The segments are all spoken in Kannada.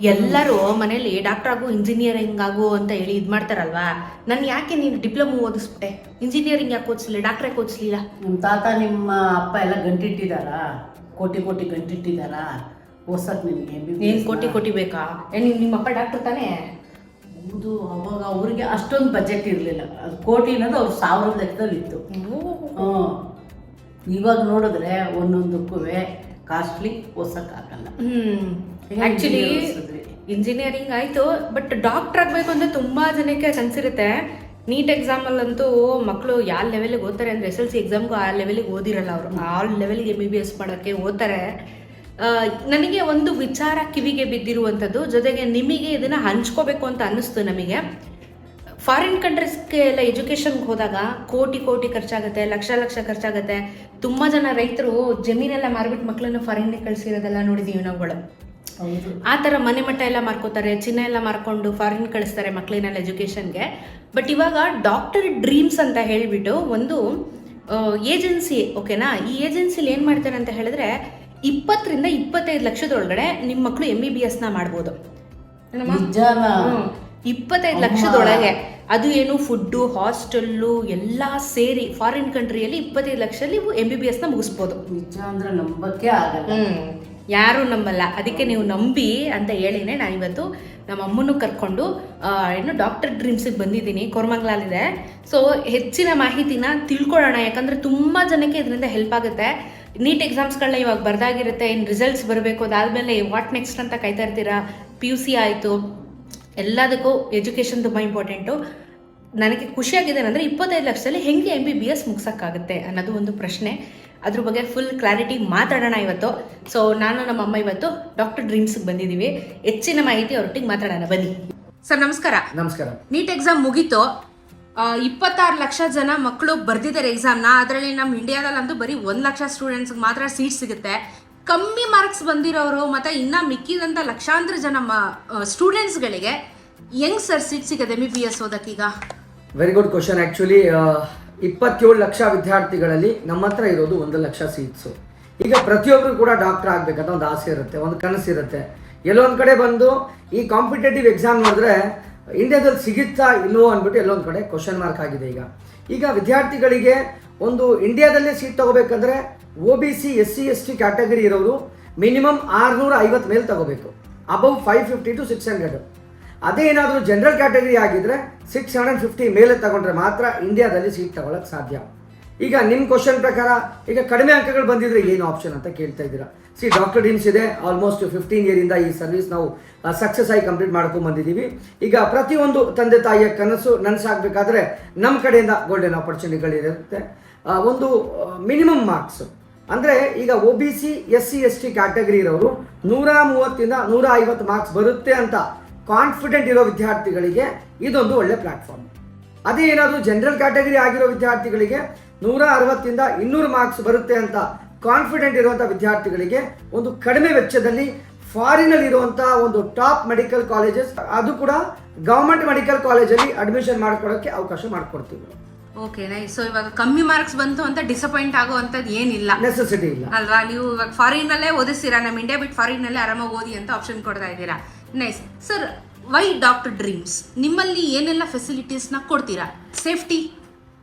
ಎಲ್ಲರೂ ಮನೇಲಿ ಡಾಕ್ಟರ್ ಆಗು ಇಂಜಿನಿಯರಿಂಗ್ ಆಗು ಅಂತ ಹೇಳಿ ಇದು ಮಾಡ್ತಾರಲ್ವಾ? ನಾನು ಯಾಕೆ ನೀನು ಡಿಪ್ಲೊಮಾ ಓದಿಸ್ಬಿಟ್ಟೆ? ಇಂಜಿನಿಯರಿಂಗ್ ಯಾಕೆ ಓದಿಸ್ಲಿಲ್ಲ? ಡಾಕ್ಟ್ರೇ ಓದಿಸ್ಲಿಲ್ಲ? ನಿಮ್ಮ ತಾತ ನಿಮ್ಮ ಅಪ್ಪ ಎಲ್ಲ ಗಂಟಿಟ್ಟಿದಾರ? ಕೋಟಿ ಕೋಟಿ ಗಂಟಿಟ್ಟಿದಾರಾ? ಓದ್ಸಕ್ ನಿನಗೆ ಏನ್ ಕೋಟಿ ಕೋಟಿ ಬೇಕಾ? ಏ, ನಿಮ್- ನಿಮ್ಮ ಅಪ್ಪ ಡಾಕ್ಟರ್ ತಾನೇ? ಹೌದು ಅವಾಗ ಅವ್ರಿಗೆ ಅಷ್ಟೊಂದು ಬಜೆಟ್ ಇರಲಿಲ್ಲ. ಅದು ಕೋಟಿ ಅನ್ನೋದು ಅವ್ರ ಸಾವಿರದ ಲೆಕ್ಕದಲ್ಲಿ ಇತ್ತು ಹ್ಞೂ ಇವಾಗ ನೋಡಿದ್ರೆ ಒಂದೊಂದಕ್ಕೂ ಕಾಸ್ಟ್ಲಿ ಈಗ ಆಕ್ಚುಲಿ ಇಂಜಿನಿಯರಿಂಗ್ ಆಯ್ತು ಬಟ್ ಡಾಕ್ಟರ್ ಆಗ್ಬೇಕು ಅಂದ್ರೆ ತುಂಬಾ ಜನಕ್ಕೆ ಕನ್ಸಿರುತ್ತೆ ನೀಟ್ ಎಕ್ಸಾಮಲ್ಲಂತೂ ಮಕ್ಕಳು ಯಾವ ಲೆವೆಲಿಗೆ ಓದ್ತಾರೆ ಅಂದ್ರೆ ಎಸ್ ಎಲ್ ಸಿ ಎಕ್ಸಾಮ್ಗೂ ಆ ಲೆವೆಲಿಗೆ ಓದಿರಲ್ಲ ಅವರು. ಆ ಲೆವೆಲ್ಗೆ ಎಂ ಬಿ ಬಿ ಎಸ್ ಮಾಡೋಕ್ಕೆ ಓದ್ತಾರೆ. ನನಗೆ ಒಂದು ವಿಚಾರ ಕಿವಿಗೆ ಬಿದ್ದಿರುವಂಥದ್ದು ಜೊತೆಗೆ ನಿಮಗೆ ಇದನ್ನ ಹಂಚ್ಕೋಬೇಕು ಅಂತ ಅನ್ನಿಸ್ತು ನಮಗೆ. ಫಾರಿನ್ ಕಂಟ್ರೀಸ್ಗೆ ಎಲ್ಲ ಎಜುಕೇಷನ್ಗೆ ಹೋದಾಗ ಕೋಟಿ ಕೋಟಿ ಖರ್ಚಾಗುತ್ತೆ ಲಕ್ಷ ಲಕ್ಷ ಖರ್ಚಾಗುತ್ತೆ. ತುಂಬ ಜನ ರೈತರು ಜಮೀನೆಲ್ಲ ಮಾರ್ಬಿಟ್ಟು ಮಕ್ಕಳನ್ನು ಫಾರಿನ್ಗೆ ಕಳಿಸಿರೋದೆಲ್ಲ ನೋಡಿದ್ದೀವಿ ನಾವುಗಳು. ಆ ಥರ ಮನೆ ಮಟ್ಟ ಎಲ್ಲ ಮಾರ್ಕೋತಾರೆ ಚಿನ್ನ ಎಲ್ಲ ಮಾರ್ಕೊಂಡು ಫಾರಿನ್ ಕಳಿಸ್ತಾರೆ ಮಕ್ಕಳನ್ನೆಲ್ಲ ಎಜುಕೇಷನ್ಗೆ ಬಟ್ ಇವಾಗ ಡಾಕ್ಟರ್ ಡ್ರೀಮ್ಸ್ ಅಂತ ಹೇಳಿಬಿಟ್ಟು ಒಂದು ಏಜೆನ್ಸಿ ಓಕೆನಾ ಈ ಏಜೆನ್ಸಿಲಿ ಏನು ಮಾಡ್ತಾರೆ ಅಂತ ಹೇಳಿದ್ರೆ ಇಪ್ಪತ್ತರಿಂದ ಇಪ್ಪತ್ತೈದು ಲಕ್ಷದೊಳಗಡೆ ನಿಮ್ಮ ಮಕ್ಕಳು ಎಂ ಬಿ ಬಿ ಎಸ್ನ ಮಾಡ್ಬೋದು. ಇಪ್ಪತ್ತೈದು ಲಕ್ಷದೊಳಗೆ. ಅದು ಏನು ಫುಡ್ಡು ಹಾಸ್ಟೆಲ್ಲು ಎಲ್ಲ ಸೇರಿ ಫಾರಿನ್ ಕಂಟ್ರಿಯಲ್ಲಿ ಇಪ್ಪತ್ತೈದು ಲಕ್ಷದಲ್ಲಿ ಎಂ ಬಿ ಬಿ ಎಸ್ನ ಮುಗಿಸ್ಬೋದು. ನಿಜ ಅಂದ್ರೆ ನಂಬಕ್ಕೆ ಆಗಲ್ಲ. ಹ್ಞೂ ಯಾರು ನಂಬಲ್ಲ. ಅದಕ್ಕೆ ನೀವು ನಂಬಿ ಅಂತ ಹೇಳಿನೇ ನಾನು ಇವತ್ತು ನಮ್ಮ ಅಮ್ಮನೂ ಕರ್ಕೊಂಡು ಏನು ಡಾಕ್ಟರ್ ಡ್ರೀಮ್ಸಿಗೆ ಬಂದಿದ್ದೀನಿ. ಕೋರ್ಮಂಗ್ಲಾಲಿದೆ ಸೊ ಹೆಚ್ಚಿನ ಮಾಹಿತಿನ ತಿಳ್ಕೊಳ್ಳೋಣ. ಯಾಕಂದ್ರೆ ತುಂಬ ಜನಕ್ಕೆ ಇದರಿಂದ ಹೆಲ್ಪ್ ಆಗುತ್ತೆ. ನೀಟ್ ಎಕ್ಸಾಮ್ಸ್ಗಳನ್ನ ಇವಾಗ ಬರ್ದಾಗಿರುತ್ತೆ. ಇನ್ನು ರಿಸಲ್ಟ್ಸ್ ಬರಬೇಕು. ಅದಾದಮೇಲೆ ವಾಟ್ ನೆಕ್ಸ್ಟ್ ಅಂತ ಕಾಯ್ತಾ ಇರ್ತೀರಾ? ಪಿ ಯು ಸಿ ಆಯಿತು. ಎಲ್ಲದಕ್ಕೂ ಎಜುಕೇಷನ್ ತುಂಬ ಇಂಪಾರ್ಟೆಂಟು. ನನಗೆ ಖುಷಿಯಾಗಿದೆ ಅಂದರೆ ಇಪ್ಪತ್ತೈದು ಲಕ್ಷದಲ್ಲಿ ಹೆಂಗೆ ಎಂ ಬಿ ಬಿ ಎಸ್ ಮುಗ್ಸೋಕ್ಕಾಗುತ್ತೆ ಅನ್ನೋದು ಒಂದು ಪ್ರಶ್ನೆ. ಅದ್ರ ಬಗ್ಗೆ ಫುಲ್ ಕ್ಲಾರಿಟಿ ಮಾತಾಡೋಣ ಇವತ್ತು. ಸೊ ನಾನು ನಮ್ಮ ಅಮ್ಮ ಇವತ್ತು ಡಾಕ್ಟರ್ ಡ್ರೀಮ್ಸ್ಗೆ ಬಂದಿದ್ದೀವಿ. ಹೆಚ್ಚಿನ ಮಾಹಿತಿ ಅವರೊಟ್ಟಿಗೆ ಮಾತಾಡೋಣ. ಬನ್ನಿ. ಸರ್ ನಮಸ್ಕಾರ. ನಮಸ್ಕಾರ. ನೀಟ್ ಎಕ್ಸಾಮ್ ಮುಗೀತು. ಇಪ್ಪತ್ತಾರು ಲಕ್ಷ ಜನ ಮಕ್ಕಳು ಬರ್ದಿದ್ದಾರೆ ಎಕ್ಸಾಮ್ನ ಅದರಲ್ಲಿ ನಮ್ಮ ಇಂಡಿಯಾದಲ್ಲಂತೂ ಬರೀ ಒಂದು ಲಕ್ಷ ಸ್ಟೂಡೆಂಟ್ಸ್ಗೆ ಮಾತ್ರ ಸೀಟ್ ಸಿಗುತ್ತೆ. ಕಮ್ಮಿ ಮಾರ್ಕ್ಸ್ ಬಂದಿರೋರು ಮತ್ತು ಇನ್ನು ಮಿಕ್ಕಿದಂಥ ಲಕ್ಷಾಂತರ ಜನ ಸ್ಟೂಡೆಂಟ್ಸ್ಗಳಿಗೆ ಹೆಂಗ್ ಸರ್ ಸೀಟ್ ಸಿಗದೆ ಎಂ ಬಿ ಎಸ್ ಓದಕ್ಕೀಗ? ವೆರಿ ಗುಡ್ ಕ್ವಶನ್ ಆ್ಯಕ್ಚುಲಿ ಇಪ್ಪತ್ತೇಳು ಲಕ್ಷ ವಿದ್ಯಾರ್ಥಿಗಳಲ್ಲಿ ನಮ್ಮ ಹತ್ರ ಇರೋದು ಒಂದು ಲಕ್ಷ ಸೀಟ್ಸು ಈಗ ಪ್ರತಿಯೊಬ್ಬರು ಕೂಡ ಡಾಕ್ಟರ್ ಆಗಬೇಕಂತ ಒಂದು ಆಸೆ ಇರುತ್ತೆ, ಒಂದು ಕನಸಿರುತ್ತೆ ಎಲ್ಲೊಂದು ಕಡೆ ಬಂದು ಈ ಕಾಂಪಿಟೇಟಿವ್ ಎಕ್ಸಾಮ್ ನೋಡಿದ್ರೆ ಇಂಡಿಯಾದಲ್ಲಿ ಸಿಗುತ್ತಾ ಇಲ್ವೋ ಅಂದ್ಬಿಟ್ಟು ಎಲ್ಲೊಂದು ಕಡೆ ಕ್ವಶನ್ ಮಾರ್ಕ್ ಆಗಿದೆ ಈಗ. ಈಗ ವಿದ್ಯಾರ್ಥಿಗಳಿಗೆ ಒಂದು ಇಂಡಿಯಾದಲ್ಲಿ seat ತಗೋಬೇಕಂದ್ರೆ O B C, S C, S T category ಇರೋರು ಮಿನಿಮಮ್ ಆರುನೂರ ಐವತ್ತು ಮೇಲೆ ತಗೋಬೇಕು. Above five fifty to six hundred. ಅದೇ ಏನಾದರೂ ಜನರಲ್ ಕ್ಯಾಟಗರಿ ಆಗಿದ್ರೆ ಸಿಕ್ಸ್ ಹಂಡ್ರೆಡ್ ಫಿಫ್ಟಿ ಮೇಲೆ ತಗೊಂಡ್ರೆ ಮಾತ್ರ ಇಂಡಿಯಾದಲ್ಲಿ ಸೀಟ್ ತಗೊಳಕ್ ಸಾಧ್ಯ. ಈಗ ನಿಮ್ಮ ಕ್ವಶನ್ ಪ್ರಕಾರ ಈಗ ಕಡಿಮೆ ಅಂಕಗಳು ಬಂದಿದ್ರೆ ಏನು ಆಪ್ಷನ್ ಅಂತ ಕೇಳ್ತಾ ಇದ್ದೀರಾ? ಸಿ ಡಾಕ್ಟರ್ ಡ್ರೀಮ್ಸ್ ಇದೆ ಆಲ್ಮೋಸ್ಟ್ ಫಿಫ್ಟೀನ್ ಇಯರಿಂದ ಈ ಸರ್ವಿಸ್ ನಾವು ಸಕ್ಸಸ್ ಆಗಿ ಕಂಪ್ಲೀಟ್ ಮಾಡ್ಕೊಂಡು ಬಂದಿದ್ದೀವಿ. ಈಗ ಪ್ರತಿಯೊಂದು ತಂದೆ ತಾಯಿಯ ಕನಸು ನನಸಾಗಬೇಕಾದ್ರೆ ನಮ್ಮ ಕಡೆಯಿಂದ ಗೋಲ್ಡನ್ ಆಪರ್ಚುನಿಟಿಗಳಿರುತ್ತೆ ಒಂದು ಮಿನಿಮಮ್ ಮಾರ್ಕ್ಸ್ ಅಂದರೆ ಈಗ O B C S C S T category ಇರೋರು ನೂರ ಮೂವತ್ತಿಂದ ನೂರ ಐವತ್ತು ಮಾರ್ಕ್ಸ್ ಬರುತ್ತೆ ಅಂತ ಕಾನ್ಫಿಡೆಂಟ್ ಇರೋ ವಿದ್ಯಾರ್ಥಿಗಳಿಗೆ ಇದೊಂದು ಒಳ್ಳೆ ಪ್ಲಾಟ್ಫಾರ್ಮ್ ಅದೇ ಏನಾದರೂ ಜನರಲ್ ಕ್ಯಾಟಗರಿ ಆಗಿರೋ ವಿದ್ಯಾರ್ಥಿಗಳಿಗೆ ನೂರ ಅರವತ್ತಿಂದ ಇನ್ನೂರು ಮಾರ್ಕ್ಸ್ ಬರುತ್ತೆ ಅಂತ ಕಾನ್ಫಿಡೆಂಟ್ ಇರುವಂಥ ವಿದ್ಯಾರ್ಥಿಗಳಿಗೆ ಒಂದು ಕಡಿಮೆ ವೆಚ್ಚದಲ್ಲಿ ಫಾರಿನಲ್ಲಿ ಇರುವಂತಹ ಒಂದು ಟಾಪ್ ಮೆಡಿಕಲ್ ಕಾಲೇಜಸ್ ಅದು ಕೂಡ ಗವರ್ಮೆಂಟ್ ಮೆಡಿಕಲ್ ಕಾಲೇಜಲ್ಲಿ ಅಡ್ಮಿಷನ್ ಮಾಡ್ಕೊಳ್ಳೋಕೆ ಅವಕಾಶ ಮಾಡಿಕೊಡ್ತೀವಿ. ಓಕೆ ನೈಸ್ ಸೊ ಇವಾಗ ಕಮ್ಮಿ ಮಾರ್ಕ್ಸ್ ಬಂತು ಅಂತ ಡಿಸಪಾಯಿಂಟ್ ಆಗುವಂಥದ್ದು ಏನಿಲ್ಲ. ನೆಸೆಸಿಟಿ ಇಲ್ಲ. ಅಲ್ವಾ? ನೀವು ಇವಾಗ ಫಾರಿನಲ್ಲೇ ಓದಿಸ್ತೀರಾ? ನಮ್ಮ ಇಂಡಿಯಾ ಬಿಟ್ಟು ಫಾರಿನಲ್ಲೇ ಆರಾಮಾಗಿ ಓದಿ ಅಂತ ಆಪ್ಷನ್ ಕೊಡ್ತಾ ಇದ್ದೀರಾ? Nice sir why Doctor Dreams ನಿಮ್ಮಲ್ಲಿ ಏನೆಲ್ಲ ಫೆಸಿಲಿಟೀಸ್ನ ಕೊಡ್ತೀರಾ? ಸೇಫ್ಟಿ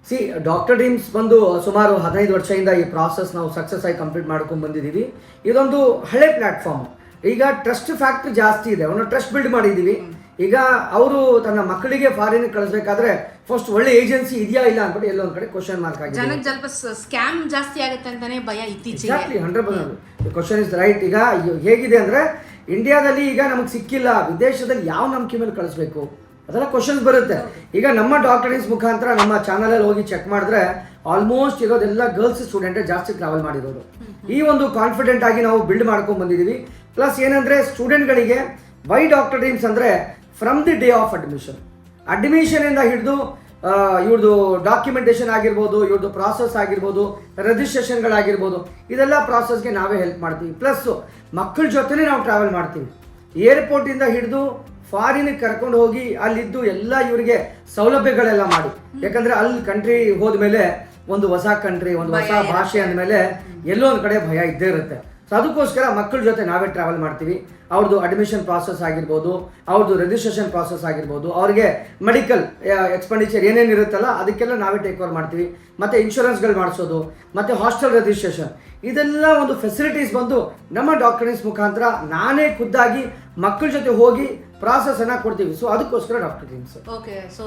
ಸಿ ಡಾಕ್ಟರ್ ಡ್ರೀಮ್ಸ್ ಬಂದು ಸುಮಾರು ಹದಿನೈದು ವರ್ಷದಿಂದ ಈ ಪ್ರಾಸೆಸ್ ನಾವು ಸಕ್ಸಸ್ ಆಗಿ ಕಂಪ್ಲೀಟ್ ಮಾಡ್ಕೊಂಡು ಬಂದಿದ್ದೀವಿ ಇದೊಂದು ಹಳೆ ಪ್ಲ್ಯಾಟ್ಫಾರ್ಮ್ ಈಗ ಟ್ರಸ್ಟ್ ಫ್ಯಾಕ್ಟ್ರಿ ಜಾಸ್ತಿ ಇದೆ. ಅವನು ಟ್ರಸ್ಟ್ ಬಿಲ್ಡ್ ಮಾಡಿದ್ದೀವಿ ಈಗ ಅವರು ತನ್ನ ಮಕ್ಕಳಿಗೆ ಫಾರಿನ್ ಕಳಿಸ್ಬೇಕಾದ್ರೆ ಫಸ್ಟ್ ಒಳ್ಳೆ ಏಜೆನ್ಸಿ ಇದೆಯಾ ಇಲ್ಲ ಅಂದ್ಬಿಟ್ಟು ಎಲ್ಲೋ ಒಂದು ಕಡೆ ಕ್ವಶನ್ ಮಾರ್ಕ್ ಆಗಿದೆ ಜನಕ್ಕೆ ಸ್ವಲ್ಪ ಸ್ಕ್ಯಾಮ್ ಜಾಸ್ತಿ ಆಗುತ್ತೆ ಅಂತಾನೆ ಭಯ ಇತ್ತೀಚೆಗೆ. Hundred percent question is right ಈಗ ಹೇಗಿದೆ ಅಂದರೆ ಇಂಡಿಯಾದಲ್ಲಿ ಈಗ ನಮಗೆ ಸಿಕ್ಕಿಲ್ಲ. ವಿದೇಶದಲ್ಲಿ ಯಾವ ನಂಬಿಕೆ ಮೇಲೆ ಕಳಿಸ್ಬೇಕು? ಅದೆಲ್ಲ ಕ್ವಶನ್ಸ್ ಬರುತ್ತೆ. ಈಗ ನಮ್ಮ ಡಾಕ್ಟರ್ಸ್ ಮುಖಾಂತರ ನಮ್ಮ ಚಾನಲಲ್ಲಿ ಹೋಗಿ ಚೆಕ್ ಮಾಡಿದ್ರೆ ಆಲ್ಮೋಸ್ಟ್ ಇರೋದೆಲ್ಲ ಗರ್ಲ್ಸ್ ಸ್ಟೂಡೆಂಟೇ ಜಾಸ್ತಿ ಟ್ರಾವೆಲ್ ಮಾಡಿರೋದು. ಈ ಒಂದು ಕಾನ್ಫಿಡೆಂಟ್ ಆಗಿ ನಾವು ಬಿಲ್ಡ್ ಮಾಡ್ಕೊಂಡು ಬಂದಿದ್ದೀವಿ ಪ್ಲಸ್ ಏನಂದರೆ ಸ್ಟೂಡೆಂಟ್ಗಳಿಗೆ ವೈ ಡಾಕ್ಟರ್ ಡ್ರೀಮ್ಸ್ ಅಂದರೆ from the day of admission ಅಡ್ಮಿಷನಿಂದ ಹಿಡಿದು ಇವ್ರದ್ದು ಡಾಕ್ಯುಮೆಂಟೇಷನ್ ಆಗಿರ್ಬೋದು ಇವ್ರದ್ದು ಪ್ರಾಸೆಸ್ ಆಗಿರ್ಬೋದು ರಿಜಿಸ್ಟ್ರೇಷನ್ಗಳಾಗಿರ್ಬೋದು ಇದೆಲ್ಲ ಪ್ರಾಸೆಸ್ಗೆ ನಾವೇ ಹೆಲ್ಪ್ ಮಾಡ್ತೀವಿ. ಪ್ಲಸ್ ಮಕ್ಕಳ ಜೊತೆನೇ ನಾವು ಟ್ರಾವೆಲ್ ಮಾಡ್ತೀವಿ. ಏರ್ಪೋರ್ಟಿಂದ ಹಿಡಿದು ಫಾರಿನಿಗೆ ಕರ್ಕೊಂಡು ಹೋಗಿ ಅಲ್ಲಿದ್ದು ಎಲ್ಲ ಇವರಿಗೆ ಸೌಲಭ್ಯಗಳೆಲ್ಲ ಮಾಡಿ. ಯಾಕಂದ್ರೆ ಅಲ್ಲಿ ಕಂಟ್ರಿ ಹೋದ್ಮೇಲೆ ಒಂದು ಹೊಸ ಕಂಟ್ರಿ ಒಂದು ಹೊಸ ಭಾಷೆ ಅಂದಮೇಲೆ ಎಲ್ಲೋ ಒಂದು ಕಡೆ ಭಯ ಇದ್ದೇ ಇರುತ್ತೆ. ಸೊ ಅದಕ್ಕೋಸ್ಕರ ಮಕ್ಕಳ ಜೊತೆ ನಾವೇ ಟ್ರಾವೆಲ್ ಮಾಡ್ತೀವಿ. ಅವ್ರದ್ದು ಅಡ್ಮಿಷನ್ ಪ್ರಾಸೆಸ್ ಆಗಿರ್ಬೋದು ಅವ್ರದ್ದು ರಿಜಿಸ್ಟ್ರೇಷನ್ ಪ್ರಾಸೆಸ್ ಆಗಿರ್ಬೋದು, ಅವ್ರಿಗೆ ಮೆಡಿಕಲ್ ಎಕ್ಸ್ಪೆಂಡಿಚರ್ ಏನೇನು ಇರುತ್ತಲ್ಲ ಅದಕ್ಕೆಲ್ಲ ನಾವೇ ಟೇಕ್ ಓವರ್ ಮಾಡ್ತೀವಿ. ಮತ್ತು ಇನ್ಶೂರೆನ್ಸ್ಗಳು ಮಾಡಿಸೋದು, ಮತ್ತು ಹಾಸ್ಟೆಲ್ ರಿಜಿಸ್ಟ್ರೇಷನ್ ಇದೆಲ್ಲ ಒಂದು ಫೆಸಿಲಿಟೀಸ್ ಬಂದು ನಮ್ಮ ಡಾಕ್ಟರ್ಸ್ ಮುಖಾಂತರ ನಾನೇ ಖುದ್ದಾಗಿ ಮಕ್ಕಳ ಜೊತೆ ಹೋಗಿ ಪ್ರಾಸೆಸನ್ನು ಕೊಡ್ತೀವಿ. ಸೊ ಅದಕ್ಕೋಸ್ಕರ doctor okay so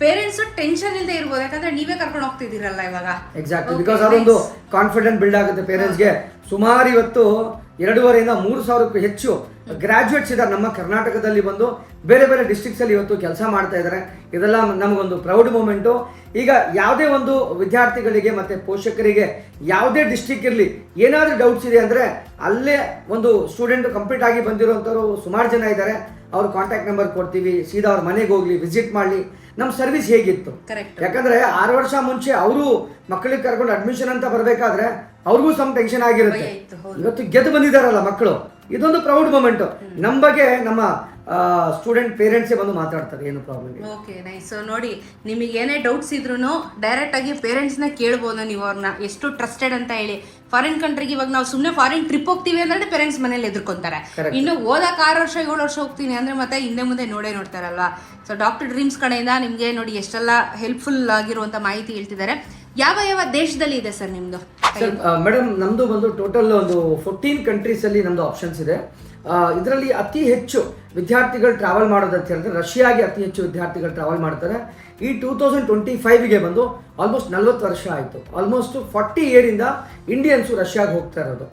parents tension ಇಲ್ಲದೆ ಇರ್ಬೋದು ಯಾಕಂದ್ರೆ ನೀವೇ ಕರ್ಕೊಂಡು ಹೋಗ್ತಿದ್ದೀರಲ್ಲ ಇವಾಗ. ಎಕ್ಸಾಕ್ಟ್ಲಿ Okay, ಬಿಕಾಸ್ ಅದೊಂದು. ಕಾನ್ಫಿಡೆಂಟ್ ಬಿಲ್ಡ್ ಆಗುತ್ತೆ ಪೇರೆಂಟ್ಸ್ಗೆ ಸುಮಾರು ಇವತ್ತು ಎರಡೂವರೆಯಿಂದ ಮೂರು ಸಾವಿರಕ್ಕೂ ಹೆಚ್ಚು ಗ್ರಾಜುಯೇಟ್ಸ್ ಇದ್ದಾರೆ ನಮ್ಮ ಕರ್ನಾಟಕದಲ್ಲಿ ಬಂದು ಬೇರೆ ಬೇರೆ ಡಿಸ್ಟಿಕ್ಸಲ್ಲಿ ಅಲ್ಲಿ ಇವತ್ತು ಕೆಲಸ ಮಾಡ್ತಾ ಇದ್ದಾರೆ ಇದೆಲ್ಲ ನಮಗೊಂದು ಪ್ರೌಡ್ ಮೂಮೆಂಟು ಈಗ ಯಾವುದೇ ಒಂದು ವಿದ್ಯಾರ್ಥಿಗಳಿಗೆ ಮತ್ತೆ ಪೋಷಕರಿಗೆ ಯಾವುದೇ ಡಿಸ್ಟಿಕ್ ಇರಲಿ ಏನಾದರೂ ಡೌಟ್ಸ್ ಇದೆ ಅಂದರೆ ಅಲ್ಲೇ ಒಂದು ಸ್ಟೂಡೆಂಟ್ ಕಂಪ್ಲೀಟ್ ಆಗಿ ಬಂದಿರುವಂಥವ್ರು ಸುಮಾರು ಜನ ಇದ್ದಾರೆ ಅವ್ರ ಕಾಂಟ್ಯಾಕ್ಟ್ ನಂಬರ್ ಕೊಡ್ತೀವಿ. ಸೀದಾ ಅವ್ರ ಮನೆಗೆ ಹೋಗ್ಲಿ ವಿಸಿಟ್ ಮಾಡಲಿ. ನಮ್ಮ ಸರ್ವಿಸ್ ಹೇಗಿತ್ತು? ಯಾಕಂದ್ರೆ ಆರು ವರ್ಷ ಮುಂಚೆ ಅವರು ಮಕ್ಕಳಿಗೆ ಕರ್ಕೊಂಡು ಅಡ್ಮಿಷನ್ ಅಂತ ಬರಬೇಕಾದ್ರೆ ಅವ್ರಿಗೂ ಸಮ್ ಟೆನ್ಷನ್ ಆಗಿರುತ್ತೆ. ಇವತ್ತು ಗೆದ್ದು ಬಂದಿದಾರಲ್ಲ ಮಕ್ಕಳು. ಇದೊಂದು ಪ್ರೌಡ್ ಮೂಮೆಂಟ್ ನಮ್ಮ ಬಗ್ಗೆ ನಮ್ಮ ಸ್ಟೂಡೆಂಟ್ ಪೇರೆಂಟ್ಸೇ ಬಂದು ಮಾತಾಡ್ತಾರೆ ಏನು ಪ್ರಾಬ್ಲಮ್ ಓಕೆ ನೈಸ್ ಸೊ ನೋಡಿ ನಿಮಗೆ ಏನೇ ಡೌಟ್ಸ್ ಇದ್ರೂ ಡೈರೆಕ್ಟ್ ಆಗಿ ಪೇರೆಂಟ್ಸ್ನ ಕೇಳ್ಬೋದು ನೀವು ಅವ್ರನ್ನ ಎಷ್ಟು ಟ್ರಸ್ಟೆಡ್ ಅಂತ ಹೇಳಿ. ಫಾರಿನ್ ಕಂಟ್ರಿಗೆ ಇವಾಗ ನಾವು ಸುಮ್ಮನೆ ಫಾರಿನ್ ಟ್ರಿಪ್ ಹೋಗ್ತೀವಿ ಅಂದ್ರೆ ಪೇರೆಂಟ್ಸ್ ಮನೇಲಿ ಎದುರ್ಕೊಂತಾರೆ. ಇನ್ನು ಓದಕ್ ಆರು ವರ್ಷ ಏಳು ವರ್ಷ ಹೋಗ್ತೀನಿ ಅಂದ್ರೆ ಮತ್ತೆ ಹಿಂದೆ ಮುಂದೆ ನೋಡೇ ನೋಡ್ತಾರಲ್ವಾ. ಸೊ ಡಾಕ್ಟರ್ ಡ್ರೀಮ್ಸ್ ಕಡೆಯಿಂದ ನಿಮಗೆ ನೋಡಿ ಎಷ್ಟೆಲ್ಲ ಹೆಲ್ಪ್ಫುಲ್ ಆಗಿರುವಂತ ಮಾಹಿತಿ ಹೇಳ್ತಿದ್ದಾರೆ. ಯಾವ ಯಾವ ದೇಶದಲ್ಲಿ ಇದೆ ಸರ್ ನಿಮ್ದು? ಮೇಡಮ್ ನಮ್ದು ಬಂದು ಟೋಟಲ್ ಒಂದು ಫೋರ್ಟೀನ್ ಕಂಟ್ರೀಸಲ್ಲಿ ನಮ್ದು ಆಪ್ಷನ್ಸ್ ಇದೆ. ಇದರಲ್ಲಿ ಅತಿ ಹೆಚ್ಚು ವಿದ್ಯಾರ್ಥಿಗಳು ಟ್ರಾವೆಲ್ ಮಾಡೋದು ಅಂತ ಹೇಳಿದ್ರೆ ರಷ್ಯಾಗೆ ಅತಿ ಹೆಚ್ಚು ವಿದ್ಯಾರ್ಥಿಗಳು ಟ್ರಾವೆಲ್ ಮಾಡ್ತಾರೆ. ಈ ಟೂ ತೌಸಂಡ್ ಟ್ವೆಂಟಿ ಫೈವ್ಗೆ ಬಂದು ಆಲ್ಮೋಸ್ಟ್ ನಲ್ವತ್ತು ವರ್ಷ ಆಯಿತು. ಆಲ್ಮೋಸ್ಟ್ ಫಾರ್ಟಿ ಇಯರಿಂದ ಇಂಡಿಯನ್ಸು ರಷ್ಯಾಗೆ ಹೋಗ್ತಾ ಇರೋದು.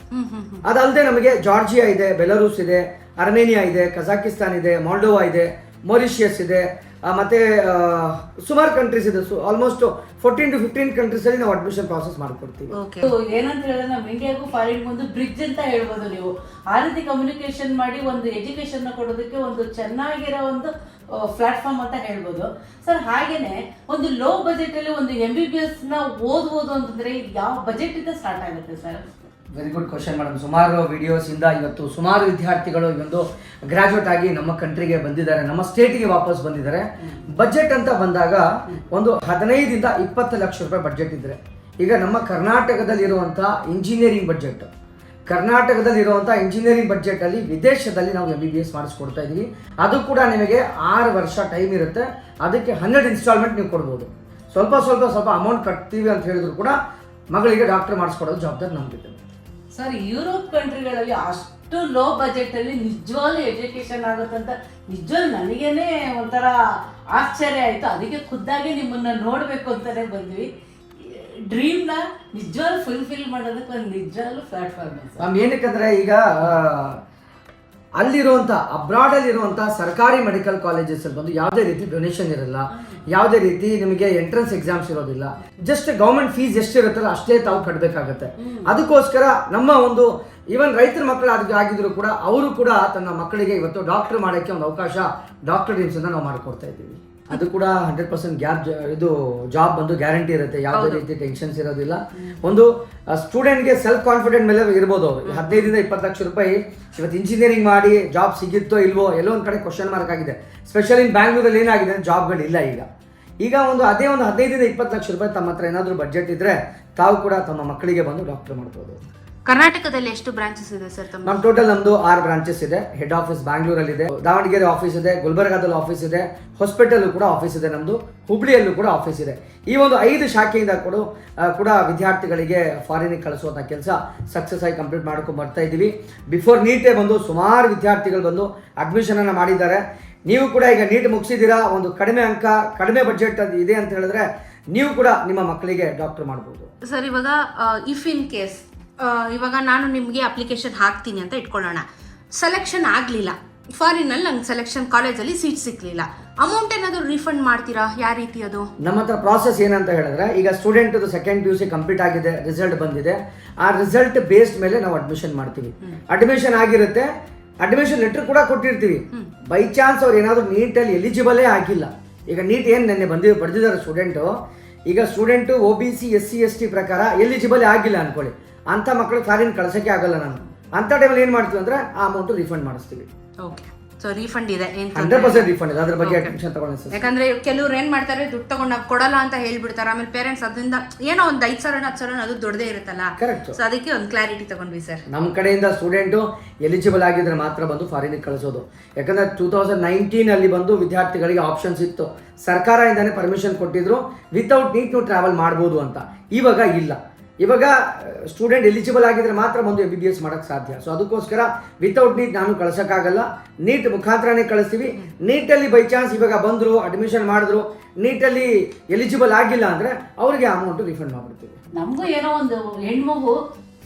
ಅದಲ್ಲದೆ ನಮಗೆ ಜಾರ್ಜಿಯಾ ಇದೆ ಬೆಲರೂಸ್ ಇದೆ ಅರ್ಮೇನಿಯಾ ಇದೆ ಕಜಾಕಿಸ್ತಾನ್ ಇದೆ ಮಾಲ್ಡೋವಾ ಇದೆ ಮೊರಿಷಿಯಸ್ ಇದೆ ಮತ್ತೆ ಸುಮಾರು ಕಂಟ್ರೀಸ್ ಇದೆ. ಆಲ್ಮೋಸ್ಟ್ ಫೋರ್ಟೀನ್ ಟು ಫಿಫ್ಟೀನ್ ಕಂಟ್ರೀಸಲ್ಲಿ ನಾವು ಅಡ್ಮಿಷನ್ ಪ್ರಾಸೆಸ್ ಮಾಡ್ಕೊಡ್ತೀವಿ. ಓಕೆ ಏನಂತ ಹೇಳಿದ್ರೆ ನಮ್ಮ ಇಂಡಿಯಾಗೂ ಫಾರಿನ್ ಒಂದು ಬ್ರಿಡ್ಜ್ ಅಂತ ಹೇಳ್ಬೋದು ನೀವು. ಆ ರೀತಿ ಕಮ್ಯುನಿಕೇಶನ್ ಮಾಡಿ ಒಂದು ಎಜುಕೇಶನ್ ಕೊಡೋದಕ್ಕೆ ಒಂದು ಚೆನ್ನಾಗಿರೋ ಒಂದು ಪ್ಲಾಟ್ಫಾರ್ಮ್ ಅಂತ ಹೇಳ್ಬೋದು. ಸರ್ ಹಾಗೇನೆ ಒಂದು ಲೋ ಬಜೆಟ್ ಅಲ್ಲಿ ಒಂದು ಎಂ ಬಿ ಬಿ ಎಸ್ನ ಓದ್ಬೋದು ಅಂತಂದ್ರೆ ಯಾವ ಬಜೆಟ್ ಇಂದ ಸ್ಟಾರ್ಟ್ ಆಗುತ್ತೆ sir very good question madam ಸುಮಾರು ವಿಡಿಯೋಸಿಂದ ಇವತ್ತು ಸುಮಾರು ವಿದ್ಯಾರ್ಥಿಗಳು ಇವೊಂದು ಗ್ರಾಜುಯೇಟ್ ಆಗಿ ನಮ್ಮ ಕಂಟ್ರಿಗೆ ಬಂದಿದ್ದಾರೆ. ನಮ್ಮ ಸ್ಟೇಟಿಗೆ ವಾಪಸ್ ಬಂದಿದ್ದಾರೆ. ಬಜೆಟ್ ಅಂತ ಬಂದಾಗ ಒಂದು ಹದಿನೈದಿಂದ ಇಪ್ಪತ್ತು ಲಕ್ಷ ರೂಪಾಯಿ ಬಜೆಟ್ ಇದ್ರೆ. ಈಗ ನಮ್ಮ ಕರ್ನಾಟಕದಲ್ಲಿರುವಂಥ ಇಂಜಿನಿಯರಿಂಗ್ ಬಜೆಟ್ ಕರ್ನಾಟಕದಲ್ಲಿರುವಂಥ ಇಂಜಿನಿಯರಿಂಗ್ ಬಜೆಟ್ ಅಲ್ಲಿ ವಿದೇಶದಲ್ಲಿ ನಾವು ಎಂ ಬಿ ಬಿ ಎಸ್ ಮಾಡಿಸ್ಕೊಡ್ತಾ ಇದ್ದೀವಿ ಅದು ಕೂಡ ನಿಮಗೆ ಆರು ವರ್ಷ ಟೈಮ್ ಇರುತ್ತೆ. ಅದಕ್ಕೆ ಹನ್ನೆರಡು ಇನ್ಸ್ಟಾಲ್ಮೆಂಟ್ ನೀವು ಕೊಡ್ಬೋದು. ಸ್ವಲ್ಪ ಸ್ವಲ್ಪ ಸ್ವಲ್ಪ ಅಮೌಂಟ್ ಕಟ್ತೀವಿ ಅಂತ ಹೇಳಿದ್ರು ಕೂಡ ಮಗಳಿಗೆ ಡಾಕ್ಟರ್ ಮಾಡಿಸ್ಕೊಡೋದು ಜವಾಬ್ದಾರಿ ನಮ್ದಿದೆ. ಸರ್, ಯುರೋಪ್ ಕಂಟ್ರಿಗಳಲ್ಲಿ ಅಷ್ಟು ಲೋ ಬಜೆಟ್ ಅಲ್ಲಿ ನಿಜವಾಗ್ಲೂ ಎಜುಕೇಶನ್ ಆಗುತ್ತಂತ ನಿಜವಾಗ್ಲೂ ನನಗೇನೆ ಒಂಥರ ಆಶ್ಚರ್ಯ ಆಯ್ತು. ಅದಕ್ಕೆ ಖುದ್ದಾಗಿ ನಿಮ್ಮನ್ನ ನೋಡ್ಬೇಕು ಅಂತಲೇ ಬಂದ್ವಿ. ಡ್ರೀಮ್ನ ನಿಜವಾಗ್ಲೂ ಫುಲ್ಫಿಲ್ ಮಾಡೋದಕ್ಕೆ ಒಂದು ನಿಜವಾಗ್ಲೂ ಪ್ಲಾಟ್ಫಾರ್ಮ್ ಏನಕ್ಕಂದ್ರೆ ಈಗ ಅಲ್ಲಿರುವಂಥ ಅಬ್ರಾಡಲ್ಲಿರುವಂಥ ಸರ್ಕಾರಿ ಮೆಡಿಕಲ್ ಕಾಲೇಜಸ್ ಬಂದು ಯಾವುದೇ ರೀತಿ ಡೊನೇಷನ್ ಇರಲ್ಲ. ಯಾವುದೇ ರೀತಿ ನಿಮಗೆ ಎಂಟ್ರೆನ್ಸ್ ಎಕ್ಸಾಮ್ಸ್ ಇರೋದಿಲ್ಲ. ಜಸ್ಟ್ ಗೌರ್ಮೆಂಟ್ ಫೀಸ್ ಎಷ್ಟಿರುತ್ತಲ್ಲ ಅಷ್ಟೇ ತಾವು ಕಟ್ಟಬೇಕಾಗತ್ತೆ ಅದಕ್ಕೋಸ್ಕರ ನಮ್ಮ ಒಂದು ಈವನ್ ರೈತರ ಮಕ್ಕಳು ಅದಕ್ಕೆ ಆಗಿದ್ರು ಕೂಡ ಅವರು ಕೂಡ ತನ್ನ ಮಕ್ಕಳಿಗೆ ಇವತ್ತು ಡಾಕ್ಟರ್ ಮಾಡೋಕ್ಕೆ ಒಂದು ಅವಕಾಶ ಡಾಕ್ಟರ್ ಡೀಮ್ಸನ್ನು ನಾವು ಮಾಡಿಕೊಡ್ತಾ ಇದ್ದೀವಿ. ಅದು ಕೂಡ ಹಂಡ್ರೆಡ್ ಪರ್ಸೆಂಟ್ ಗ್ಯಾಪ್ ಇದು ಜಾಬ್ ಬಂದು ಗ್ಯಾರಂಟಿ ಇರುತ್ತೆ ಯಾವುದೇ ರೀತಿ ಟೆನ್ಷನ್ಸ್ ಇರೋದಿಲ್ಲ. ಒಂದು ಸ್ಟೂಡೆಂಟ್ಗೆ ಸೆಲ್ಫ್ ಕಾನ್ಫಿಡೆಂಟ್ ಮೇಲೆ ಇರ್ಬೋದು. ಅವರು ಹದಿನೈದರಿಂದ ಇಪ್ಪತ್ತು ಲಕ್ಷ ರೂಪಾಯಿ ಇವತ್ತು ಇಂಜಿನಿಯರಿಂಗ್ ಮಾಡಿ ಜಾಬ್ ಸಿಗುತ್ತೋ ಇಲ್ವೋ ಎಲ್ಲೋ ಒಂದು ಕಡೆ ಕ್ವಶನ್ ಮಾರ್ಕ್ ಆಗಿದೆ. ಸ್ಪೆಷಲಿ ಇನ್ ಬ್ಯಾಂಗ್ಳೂರಲ್ಲಿ ಏನಾಗಿದೆ ಜಾಬ್ಗಳಿಲ್ಲ ಈಗ. ಈಗ ಒಂದು ಅದೇ ಒಂದು ಹದಿನೈದರಿಂದ ಇಪ್ಪತ್ತು ಲಕ್ಷ ರೂಪಾಯಿ ತಮ್ಮ ಹತ್ರ ಏನಾದರೂ ಬಜೆಟ್ ಇದ್ರೆ ತಾವು ಕೂಡ ತಮ್ಮ ಮಕ್ಕಳಿಗೆ ಬಂದು ಡಾಕ್ಟರ್ ಮಾಡ್ಬೋದು. ಕರ್ನಾಟಕದಲ್ಲಿ ಎಷ್ಟು ಬ್ರಾಂಚಸ್ ಇದೆ ಸರ್ ತಮ್ಮ? ನಮ್ಮ ಟೋಟಲ್ ನಮ್ದು ಆರು ಬ್ರಾಂಚಸ್ ಇದೆ. ಹೆಡ್ ಆಫೀಸ್ ಬ್ಯಾಂಗ್ಳೂರಲ್ಲಿ ಇದೆ. ದಾವಣಗೆರೆ ಆಫೀಸ್ ಇದೆ ಗುಲ್ಬರ್ಗಾದಲ್ಲಿ ಆಫೀಸ್ ಇದೆ ಹಾಸ್ಪಿಟಲ್ ಕೂಡ ಆಫೀಸ್ ಇದೆ ನಮ್ದು. ಹುಬ್ಳಿಯಲ್ಲೂ ಕೂಡ ಆಫೀಸ್ ಇದೆ. ಈ ಒಂದು ಐದು ಶಾಖೆಯಿಂದ ಕೂಡ ಕೂಡ ವಿದ್ಯಾರ್ಥಿಗಳಿಗೆ ಫಾರಿನಿಗೆ ಕಳಿಸುವಂಥ ಕೆಲಸ ಸಕ್ಸಸ್ ಆಗಿ ಕಂಪ್ಲೀಟ್ ಮಾಡ್ಕೊಂಡು ಬರ್ತಾ ಇದ್ದೀವಿ ಬಿಫೋರ್ ನೀಟೇ ಬಂದು ಸುಮಾರು ವಿದ್ಯಾರ್ಥಿಗಳು ಬಂದು ಅಡ್ಮಿಷನ್ ಅನ್ನ ಮಾಡಿದ್ದಾರೆ. ನೀವು ಕೂಡ ಈಗ ನೀಟ್ ಮುಗಿಸಿದ್ದೀರಾ? ಒಂದು ಕಡಿಮೆ ಅಂಕ ಕಡಿಮೆ ಬಜೆಟ್ ಅದು ಇದೆ ಅಂತ ಹೇಳಿದ್ರೆ ನೀವು ಕೂಡ ನಿಮ್ಮ ಮಕ್ಕಳಿಗೆ ಡಾಕ್ಟರ್ ಮಾಡ್ಬೋದು. ಸರ್ ಇವಾಗ ಇಫ್ ಇನ್ ಕೇಸ್ ಇವಾಗ ನಾನು ನಿಮಗೆ ಅಪ್ಲಿಕೇಶನ್ ಹಾಕ್ತೀನಿ ಅಂತ ಇಟ್ಕೊಳ್ಳೋಣ. ಸೆಲೆಕ್ಷನ್ ಆಗಲಿಲ್ಲ. ಫಾರಿನಲ್ಲಿ ನಂಗೆ ಸೆಲೆಕ್ಷನ್ ಕಾಲೇಜಲ್ಲಿ ಸೀಟ್ ಸಿಕ್ಕಲಿಲ್ಲ ಅಮೌಂಟ್ ಏನಾದರೂ ರೀಫಂಡ್ ಮಾಡ್ತೀರಾ? ಯಾವ ರೀತಿ ಅದು? ನಮ್ಮ ಹತ್ರ ಪ್ರಾಸೆಸ್ ಏನಂತ ಹೇಳಿದ್ರೆ ಈಗ student second P U C complete ಆಗಿದೆ ರಿಸಲ್ಟ್ ಬಂದಿದೆ. ಆ ರಿಸಲ್ಟ್ ಬೇಸ್ಡ್ ಮೇಲೆ ನಾವು ಅಡ್ಮಿಷನ್ ಮಾಡ್ತೀವಿ. ಅಡ್ಮಿಷನ್ ಆಗಿರುತ್ತೆ. ಅಡ್ಮಿಷನ್ ಲೆಟರ್ ಕೂಡ ಕೊಟ್ಟಿರ್ತೀವಿ. ಬೈ ಚಾನ್ಸ್ ಅವ್ರು ಏನಾದರೂ ನೀಟಲ್ಲಿ ಎಲಿಜಿಬಲೇ ಆಗಿಲ್ಲ ಈಗ ನೀಟ್ ಏನು ನೆನ್ನೆ ಬಂದಿ ಬರೆದಿದ್ದಾರೆ ಸ್ಟೂಡೆಂಟು ಈಗ student O B C S C S T ಪ್ರಕಾರ ಎಲಿಜಿಬಲ್ ಆಗಿಲ್ಲ ಅನ್ಕೊಳ್ಳಿ. ಅಂಥ ಮಕ್ಕಳು ಫಾರಿನ್ ಕಳ್ಸೋಕ್ಕೆ ಆಗಲ್ಲ ನಾನು. ಅಂಥ ಟೈಮಲ್ಲಿ ಏನು ಮಾಡ್ತೀವಿ ಅಂದರೆ ಆ ಅಮೌಂಟು ರಿಫಂಡ್ ಮಾಡಿಸ್ತೀವಿ. ಓಕೆ ಸೊ ರೀಫಂಡ್ ಇದೆ. ಹಂಡ್ರೆಡ್ ಪರ್ಸೆಂಟ್ ರಿಫಂಡ್ ಇದೆ. ಅದ್ರ ಬಗ್ಗೆ ಟೆನ್ಷನ್ ತಗೊಂಡು ಯಾಕಂದ್ರೆ ಕೆಲವ್ರು ಏನು ಮಾಡ್ತಾರೆ ದುಡ್ಡು ತಗೊಂಡು ನಾವು ಕೊಡಲ್ಲ ಅಂತ ಹೇಳ್ಬಿಡ್ತಾರೆ. ಆಮೇಲೆ ಪೇರೆಂಟ್ಸ್ ಅದರಿಂದ ಏನೋ ಒಂದು ಐದು ಸಾವಿರ ಹತ್ತು ಸಾವಿರ ಅದು ದೊಡ್ಡದೇ ಇರುತ್ತಲ್ಲ? ಕರೆಕ್ಟ್ ಸೊ ಅದಕ್ಕೆ ಒಂದು ಕ್ಲಾರಿಟಿ ತಗೊಂಡ್ವಿ ಸರ್ ನಮ್ಮ ಕಡೆಯಿಂದ ಸ್ಟೂಡೆಂಟು ಎಲಿಜಿಬಲ್ ಆಗಿದ್ರೆ ಮಾತ್ರ ಬಂದು ಫಾರಿನಿಗೆ ಕಳಿಸೋದು. ಯಾಕಂದ್ರೆ ಟೂ ತೌಸಂಡ್ ನೈನ್ಟೀನಲ್ಲಿ ಬಂದು ವಿದ್ಯಾರ್ಥಿಗಳಿಗೆ ಆಪ್ಷನ್ಸ್ ಇತ್ತು. ಸರ್ಕಾರದಿಂದನೇ ಪರ್ಮಿಷನ್ ಕೊಟ್ಟಿದ್ರು. ವಿತೌಟ್ ನೀಟ್ ನೀವು ಟ್ರಾವೆಲ್ ಮಾಡ್ಬೋದು ಅಂತ. ಇವಾಗ ಇಲ್ಲ. ಇವಾಗ ಸ್ಟೂಡೆಂಟ್ ಎಲಿಜಿಬಲ್ ಆಗಿದ್ರೆ ಮಾತ್ರ ಬಂದು ಎಂ ಬಿ ಬಿ ಎಸ್ ಮಾಡೋಕ್ಕೆ ಸಾಧ್ಯ. ಸೊ ಅದಕ್ಕೋಸ್ಕರ ವಿತೌಟ್ ನೀಟ್ ನಾನು ಕಳ್ಸೋಕ್ಕಾಗಲ್ಲ. ನೀಟ್ ಮುಖಾಂತರನೇ ಕಳಿಸ್ತೀವಿ. ನೀಟಲ್ಲಿ ಬೈ ಚಾನ್ಸ್ ಇವಾಗ ಬಂದರು ಅಡ್ಮಿಷನ್ ಮಾಡಿದ್ರು ನೀಟಲ್ಲಿ ಎಲಿಜಿಬಲ್ ಆಗಿಲ್ಲ ಅಂದರೆ ಅವರಿಗೆ ಅಮೌಂಟ್ ರಿಫಂಡ್ ಮಾಡಿಬಿಡ್ತೀವಿ. ನಮಗೂ ಏನೋ ಒಂದು ಹೆಣ್ಮಗು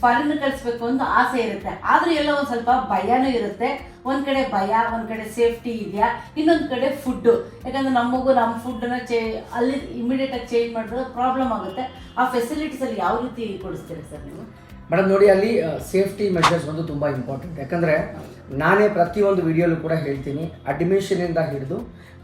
ಫಾರಿನ್ ಕಳಿಸ್ಬೇಕು ಅಂತ ಆಸೆ ಇರುತ್ತೆ. ಆದ್ರೂ ಎಲ್ಲ ಒಂದು ಸ್ವಲ್ಪ ಭಯನೂ ಇರುತ್ತೆ. ಒಂದ್ ಕಡೆ ಭಯ, ಒಂದ್ ಕಡೆ ಸೇಫ್ಟಿ ಇದೆಯಾ? ಇನ್ನೊಂದ್ ಕಡೆ ಫುಡ್ ಯಾಕಂದ್ರೆ ನಮಗೂ ಮಗು ನಮ್ಮ ಫುಡ್ನ ಚೇ, ಅಲ್ಲಿ ಇಮಿಡಿಯೇಟ್ ಆಗಿ ಚೇಂಜ್ ಮಾಡಿದ್ರೆ ಪ್ರಾಬ್ಲಮ್ ಆಗುತ್ತೆ. ಆ ಫೆಸಿಲಿಟೀಸ್ ಅಲ್ಲಿ ಯಾವ ರೀತಿ ಕೊಡಿಸ್ತೀರಿ ಸರ್ ನೀವು? ಮೇಡಮ್ ನೋಡಿ, ಅಲ್ಲಿ ಸೇಫ್ಟಿ ಮೆಷರ್ಸ್ ಒಂದು ತುಂಬ ಇಂಪಾರ್ಟೆಂಟ್ ಯಾಕಂದರೆ ನಾನೇ ಪ್ರತಿಯೊಂದು ವಿಡಿಯೋಲ್ಲೂ ಕೂಡ ಹೇಳ್ತೀನಿ. ಅಡ್ಮಿಷನಿಂದ ಹಿಡಿದು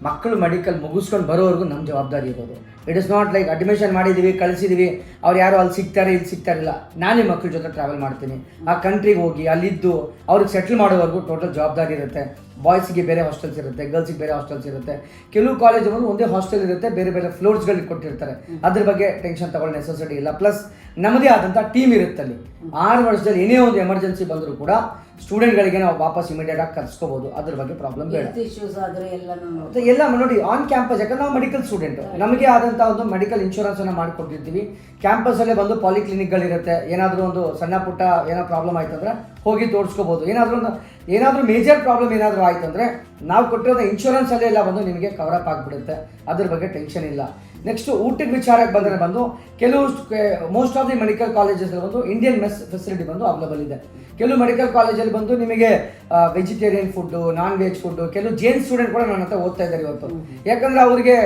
ಮಕ್ಕಳು ಮೆಡಿಕಲ್ ಮುಗಿಸ್ಕೊಂಡು ಬರೋವರೆಗೂ ನಮ್ಮ ಜವಾಬ್ದಾರಿ ಇರೋದು. It is not like admission ಮಾಡಿದ್ದೀವಿ ಕಳಿಸಿದೀವಿ. ಅವ್ರು ಯಾರು ಅಲ್ಲಿ ಸಿಗ್ತಾರೆ ಇಲ್ಲಿ ಸಿಗ್ತಾರಿಲ್ಲ ನಾನೇ ಮಕ್ಕಳ ಜೊತೆ ಟ್ರಾವೆಲ್ ಮಾಡ್ತೀನಿ. ಆ ಕಂಟ್ರಿಗೆ ಹೋಗಿ ಅಲ್ಲಿದ್ದು ಅವ್ರಿಗೆ ಸೆಟ್ಲ್ ಮಾಡೋವರೆಗೂ ಟೋಟಲ್ ಜವಾಬ್ದಾರಿ ಇರುತ್ತೆ. ಬಾಯ್ಸ್ಗೆ ಬೇರೆ ಹಾಸ್ಟೆಲ್ಸ್ ಇರುತ್ತೆ ಗರ್ಲ್ಸ್ಗೆ ಬೇರೆ ಹಾಸ್ಟೆಲ್ಸ್ ಇರುತ್ತೆ. ಕೆಲವು ಕಾಲೇಜ್ ಅವರು ಒಂದೇ ಹಾಸ್ಟೆಲ್ ಇರುತ್ತೆ ಬೇರೆ ಬೇರೆ ಫ್ಲೋರ್ಸ್ಗಳಿಗೆ ಕೊಟ್ಟಿರ್ತಾರೆ. ಅದ್ರ ಬಗ್ಗೆ ಟೆನ್ಷನ್ ತಗೊಳ್ಳೋ ನೆಸೆಸಿಟಿ ಇಲ್ಲ. ಪ್ಲಸ್ ನಮ್ಮದೇ ಆದಂಥ ಟೀಮ್ ಇರುತ್ತೆ ಅಲ್ಲಿ. ಆರು ವರ್ಷದಲ್ಲಿ ಏನೇ ಒಂದು ಎಮರ್ಜೆನ್ಸಿ ಬಂದರೂ ಕೂಡ ಸ್ಟೂಡೆಂಟ್ಗಳಿಗೆ ನಾವು ವಾಪಸ್ ಇಮಿಡಿಯೇಟ್ ಆಗಿ ಕರ್ಸ್ಕೋಬಹುದು ಅದ್ರ ಬಗ್ಗೆ ಪ್ರಾಬ್ಲಮ್ ಬೇಡ. ಎಲ್ಲ ನೋಡಿ ಆನ್ ಕ್ಯಾಂಪಸ್ ಯಾಕಂದ್ರೆ ನಾವು ಮೆಡಿಕಲ್ ಸ್ಟೂಡೆಂಟ್ ನಮಗೆ ಆದಂಥ ಒಂದು ಮೆಡಿಕಲ್ ಇನ್ಶೂರೆನ್ಸ್ ಅನ್ನ ಮಾಡಿಕೊಟ್ಟಿರ್ತೀವಿ. ಕ್ಯಾಂಪಸ್ ಅಲ್ಲೇ ಬಂದು ಪಾಲಿಕ್ಲಿನಿಕ್ಗಳಿರುತ್ತೆ ಏನಾದರೂ ಒಂದು ಸಣ್ಣ ಪುಟ್ಟ ಏನೋ ಪ್ರಾಬ್ಲಮ್ ಆಯ್ತು ಅಂದ್ರೆ ಹೋಗಿ ತೋರಿಸ್ಕೋಬಹುದು ಏನಾದರೂ ಒಂದು ಏನಾದರೂ ಮೇಜರ್ ಪ್ರಾಬ್ಲಮ್ ಏನಾದರೂ ಆಯ್ತು ಅಂದ್ರೆ ನಾವು ಇನ್ಶೂರೆನ್ಸ್ ಅಲ್ಲೇ ಎಲ್ಲ ಬಂದು ನಿಮಗೆ ಕವರ್ ಅಪ್ ಆಗಿಬಿಡುತ್ತೆ. ಅದ್ರ ಬಗ್ಗೆ ಟೆನ್ಷನ್ ಇಲ್ಲ. ನೆಕ್ಸ್ಟ್ ಊಟದ ವಿಚಾರಕ್ಕೆ ಬಂದರೆ ಬಂದು ಕೆಲವು most of the medical colleges ಬಂದು ಇಂಡಿಯನ್ ಮೆಸ್ ಫೆಸಿಲಿಟಿ ಬಂದು ಅವೈಲೇಬಲ್ ಇದೆ. ಕೆಲವು ಮೆಡಿಕಲ್ ಕಾಲೇಜಲ್ಲಿ ಬಂದು ನಿಮಗೆ vegetarian food non veg food ಕೆಲವು ಜೇನ್ ಸ್ಟೂಡೆಂಟ್ ಕೂಡ ನನ್ನ ಹತ್ರ ಓದ್ತಾ ಇದ್ದಾರೆ ಇವತ್ತು. ಯಾಕಂದ್ರೆ ಅವರಿಗೆ